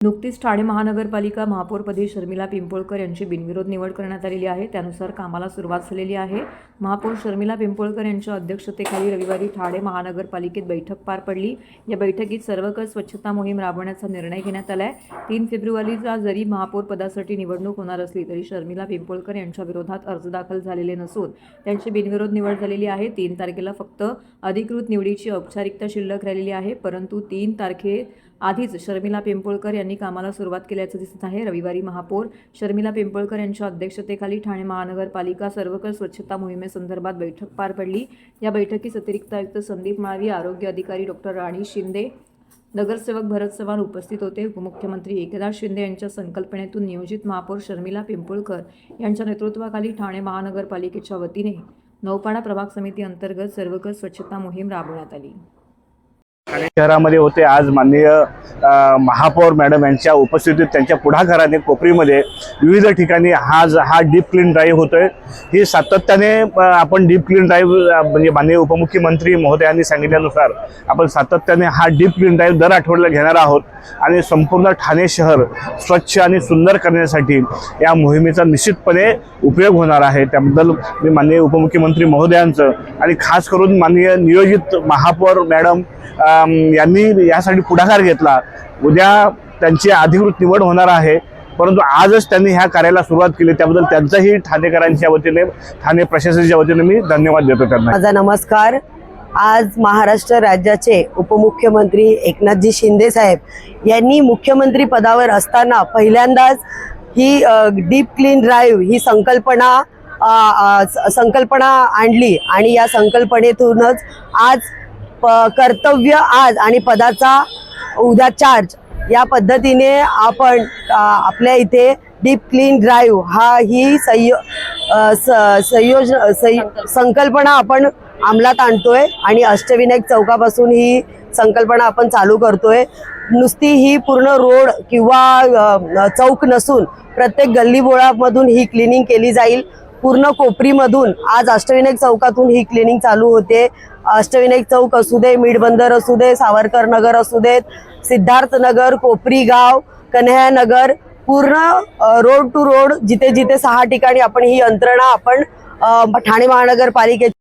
नुकतीच ठाणे महानगरपालिका महापौरपदी शर्मिला पिंपळकर यांची बिनविरोध निवड करण्यात आलेली आहे. त्यानुसार कामाला सुरुवात झालेली आहे. महापौर शर्मिला पिंपोळकर यांच्या अध्यक्षतेखाली रविवारी ठाणे महानगरपालिकेत बैठक पार पडली. या बैठकीत सर्वकर स्वच्छता मोहीम राबवण्याचा निर्णय घेण्यात आला आहे तीन फेब्रुवारीला जरी महापौर पदासाठी निवडणूक होणार असली तरी शर्मिला पिंपोळकर यांच्या विरोधात अर्ज दाखल झालेले नसून त्यांची बिनविरोध निवड झालेली आहे. तीन तारखेला फक्त अधिकृत निवडीची औपचारिकता शिल्लक राहिलेली आहे परंतु तीन तारखे आधीच शर्मिला पिंपोळकर यांनी कामाला सुरुवात केल्याचं दिसत आहे. रविवारी महापौर शर्मिला पिंपळकर यांच्या अध्यक्षतेखाली ठाणे महानगरपालिका सर्वकर स्वच्छता मोहिमेसंदर्भात बैठक पार पडली. या बैठकीस अतिरिक्त आयुक्त संदीप माळवी आरोग्य अधिकारी डॉक्टर राणी शिंदे नगरसेवक भरत चव्हाण उपस्थित होते. उपमुख्यमंत्री एकनाथ शिंदे यांच्या संकल्पनेतून नियोजित महापौर शर्मिला पिंपोळकर यांच्या नेतृत्वाखाली ठाणे महानगरपालिकेच्या वतीने नौपाडा प्रभाग समिती अंतर्गत सर्वकर स्वच्छता मोहीम राबवण्यात आली. शहरामध्ये होते. आज माननीय महापौर मॅडम यांच्या उपस्थितीत त्यांच्या पुढाकाराने कोपरीमध्ये विविध ठिकाणी हा हा डीप क्लीन ड्राईव्ह होतोय. ही सातत्याने आपण डीप क्लीन ड्राईव्ह म्हणजे माननीय उपमुख्यमंत्री महोदयांनी सांगितल्यानुसार आपण सातत्याने हा डीप क्लीन ड्राईव्ह दर आठवड्याला घेणार आहोत आणि संपूर्ण ठाणे शहर स्वच्छ आणि सुंदर करण्यासाठी या मोहिमेचा निश्चितपणे उपयोग होणार आहे. त्याबद्दल मी माननीय उपमुख्यमंत्री महोदयांचं आणि खास करून माननीय नियोजित महापौर मॅडम यांनी यासाठी पुढाकार घेतला. उद्या त्यांची अधिकृत निवड होणार आहे. परंतु आजच त्यांनी ह्या कार्याला सुरुवात केली. त्याबद्दल त्यांचाही ठाणेकरांच्या वतीने ठाणे प्रशासनाच्या वतीने मी धन्यवाद देतो त्यांना. माझा नमस्कार. आज महाराष्ट्र राज्याचे उपमुख्यमंत्री एकनाथजी शिंदे साहेब यांनी मुख्यमंत्री पदावर असताना पहिल्यांदाच ही डीप क्लीन ड्राईव्ह ही संकल्पना संकल्पना आणली. आणि या संकल्पनेतूनच आज कर्तव्य आज आणि पदाचा उद्या चार्ज या पद्धतीने आपण आपल्या इथे डीप क्लीन ड्राईव्ह हा ही संयो स- संयोज संकल्पना आपण अंमलात आणतोय आणि अष्टविनायक चौकापासून ही संकल्पना आपण चालू करतोय. नुसती ही पूर्ण रोड किंवा चौक नसून प्रत्येक गल्लीबोळामधून ही क्लिनिंग केली जाईल. पूर्ण कोपरीमधून आज अष्टविनायक चौकातून ही क्लिनिंग चालू होते. अष्टविनायक चौक असू दे मिडबंदर असू दे सावरकर नगर असू देत सिद्धार्थ नगर कोपरी गाव पूर्ण रोड टू रोड जिथे जिथे सहा ठिकाणी आपण ही यंत्रणा आपण ठाणे महानगरपालिकेची